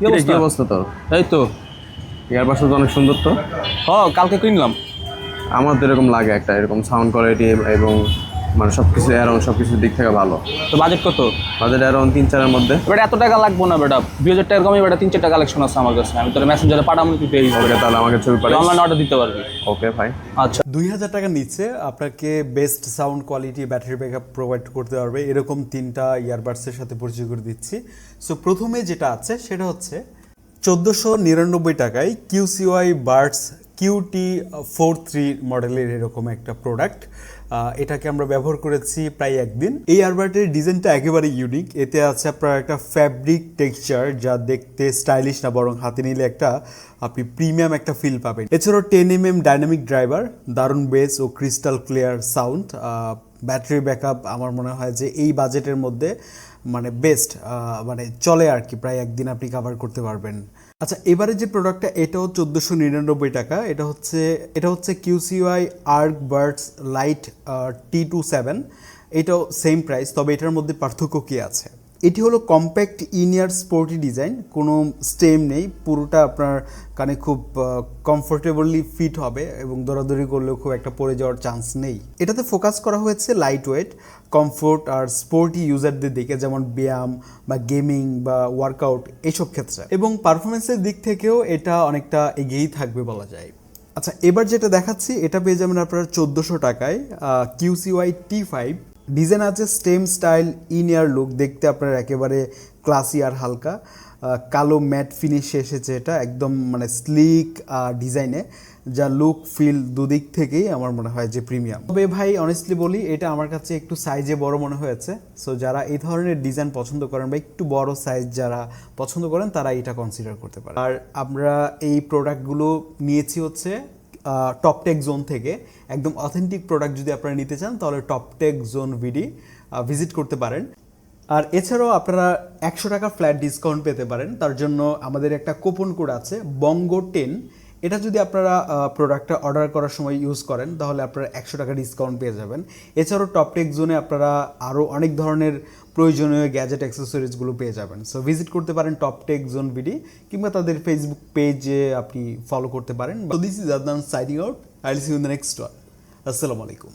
কি অবস্থা? তোর? এই তো। ইয়ারবাসটা তো অনেক সুন্দর তো? হ কালকে কিনলাম। আমার তো এরকম লাগে একটা এরকম সাউন্ড কোয়ালিটি এবং মানে সব কিছু অ্যারাউন্ড সব কিছুর দিক থেকে ভালো। তো বাজেট কত? বাজেট অ্যারাউন্ড তিন চারের মধ্যে। বেটা এত টাকা লাগবো না বেটা। দুই হাজার টাকার কমে বেটা তিন চারটা কালেকশন আছে আমার কাছে। আমি তোর মেসেঞ্জারে পাঠাবো তুই পেয়ে ওকে তাহলে আমাকে ছবি পাঠিয়ে অনলাইন অর্ডার দিতে পারবি। ওকে ভাই আচ্ছা। দুই হাজার টাকার নিচে আপনাকে best sound quality battery backup provide করতে পারবে। এরকম তিনটা ইয়ারবাডসের সাথে পরিচয় করে দিচ্ছি। সো প্রথমে যেটা আছে সেটা হচ্ছে চোদ্দোশো নিরানব্বই টাকায় QCY buds QT four three মডেলের এরকম একটা প্রোডাক্ট এটাকে আমরা ব্যবহার করেছি প্রায় একদিন। এই ইয়ারবাডের ডিজাইনটা একেবারে ইউনিক এতে আছে আপনার একটা ফ্যাব্রিক টেক্সচার যা দেখতে স্টাইলিশ না, বরং হাতে নিলে একটা আপনি প্রিমিয়াম একটা ফিল পাবেন। এছাড়াও ten M M dynamic driver দারুণ বেস ও crystal clear sound battery backup আমার মনে হয় যে এই বাজেটের মধ্যে মানে বেস্ট মানে চলে আর কি। প্রায় একদিন আপনি কাভার করতে পারবেন। আচ্ছা এবারে যে প্রোডাক্টটা এটাও চোদ্দোশো নিরানব্বই টাকা। এটা হচ্ছে এটা হচ্ছে QCY arc buds lite T two seven এটাও সেম প্রাইস তবে এটার মধ্যে পার্থক্য কী আছে? এটি হলো compact in ear sporty design কোনো স্টেম নেই, পুরোটা আপনার কানে খুব কমফোর্টেবলি ফিট হবে এবং দৌড়াদৌড়ি করলেও খুব একটা পড়ে যাওয়ার চান্স নেই। এটাতে ফোকাস করা হয়েছে লাইট ওয়েট কমফোর্ট আর স্পোর্টি ইউজারদের দিকে, যেমন ব্যায়াম বা গেমিং বা ওয়ার্কআউট এইসব ক্ষেত্রে। এবং পারফরমেন্সের দিক থেকেও এটা অনেকটা এগিয়েই থাকবে বলা যায়। আচ্ছা এবার যেটা দেখাচ্ছি, এটা পেয়ে যাবেন আপনার চোদ্দোশো টাকায় কিউসিওয়াই টি ফাইভ ডিজাইন আছে stem style in ear look দেখতে আপনার একেবারে ক্লাসি আর হালকা। কালো ম্যাট ফিনিশে এসেছে এটা, একদম মানে স্লিক ডিজাইনে যা লুক ফিল দুদিক থেকেই আমার মনে হয় যে প্রিমিয়াম তবে ভাই অনেস্টলি বলি, এটা আমার কাছে একটু সাইজে বড় মনে হয়েছে। সো যারা এই ধরনের ডিজাইন পছন্দ করেন বা একটু বড় সাইজ যারা পছন্দ করেন, তারা এটা কনসিডার করতে পারে। আর আমরা এই প্রোডাক্টগুলো নিয়েছি হচ্ছে টপটেক জোন থেকে একদম অথেন্টিক প্রোডাক্ট যদি আপনারা নিতে চান, তাহলে টপ টেক জোন ভিডি ভিজিট করতে পারেন। আর এছাড়াও আপনারা একশো টাকা ফ্ল্যাট ডিসকাউন্ট পেতে পারেন। তার জন্য আমাদের একটা কুপন কোড আছে বঙ্গ টেন এটা যদি আপনারা প্রোডাক্টটা অর্ডার করার সময় ইউজ করেন, তাহলে আপনারা একশো টাকা ডিসকাউন্ট পেয়ে যাবেন। এছাড়াও টপটেক জোনে আপনারা আরও অনেক ধরনের প্রয়োজনীয় গ্যাজেট অ্যাক্সেসরিজগুলো পেয়ে যাবেন। সো ভিজিট করতে পারেন টপটেক জোন বিডি কিংবা তাদের ফেসবুক পেজে আপনি ফলো করতে পারেন। This is Adnan signing out I see in the next one আসসালামু আলাইকুম